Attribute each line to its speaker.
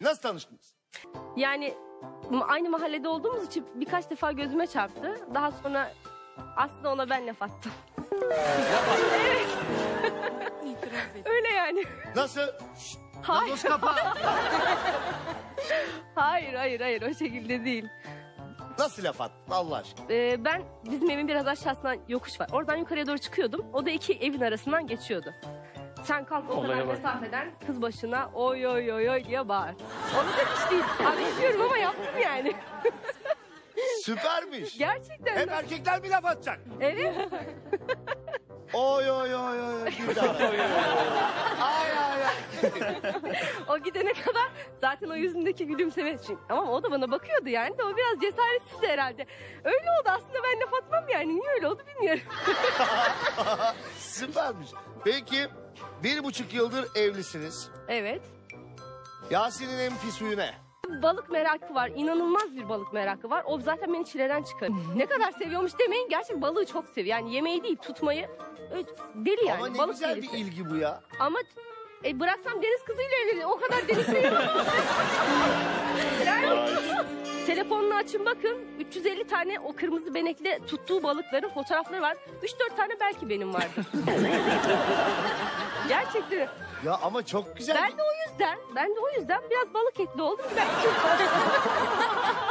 Speaker 1: Nasıl tanıştınız?
Speaker 2: Yani aynı mahallede olduğumuz için birkaç defa gözüme çarptı. Daha sonra aslında ona ben laf attım. evet. Öyle yani.
Speaker 1: Nasıl?
Speaker 2: Hayır,
Speaker 1: Gazoz kapa.
Speaker 2: hayır, hayır, hayır o şekilde değil.
Speaker 1: Nasıl laf attın Allah aşkına?
Speaker 2: Ee, ben bizim evin biraz aşağısından yokuş var. Oradan yukarıya doğru çıkıyordum. O da iki evin arasından geçiyordu. Sen kalk o kadar
Speaker 3: Olaya bak.
Speaker 2: mesafeden kız başına oy oy oy oy diye bağır. Onu da hiç değil. Anlatıyorum ama yaptım yani.
Speaker 1: Süpermiş.
Speaker 2: Gerçekten.
Speaker 1: Hep erkekler mi laf atacak?
Speaker 2: Evet.
Speaker 1: Oy oy oy oy. Bir daha. ay ay ay.
Speaker 2: O gidene kadar zaten o yüzündeki gülümseme için. Ama o da bana bakıyordu yani de o biraz cesaretsizdi herhalde. Öyle oldu aslında ben laf atmam yani. Niye öyle oldu bilmiyorum.
Speaker 1: Süpermiş. Peki bir buçuk yıldır evlisiniz.
Speaker 2: evet.
Speaker 1: Yasin'in en pis huyu ne?
Speaker 2: Balık merakı var. İnanılmaz bir balık merakı var. O zaten beni çileden çıkarır. ne kadar seviyormuş demeyin. Gerçek balığı çok seviyor. Yani yemeği değil tutmayı. Öyle Deli yani.
Speaker 1: Ama ne
Speaker 2: balık
Speaker 1: güzel
Speaker 2: delisi.
Speaker 1: bir ilgi bu ya.
Speaker 2: Ama e, bıraksam deniz kızıyla evlenir. O kadar deniz yani, telefonunu açın bakın. 350 tane o kırmızı benekli tuttuğu balıkların fotoğrafları var. 3-4 tane belki benim vardır. Gerçekten.
Speaker 1: Ya ama çok güzel.
Speaker 2: Ben de o yüzden, ben de o yüzden biraz balık etli oldum. Ben...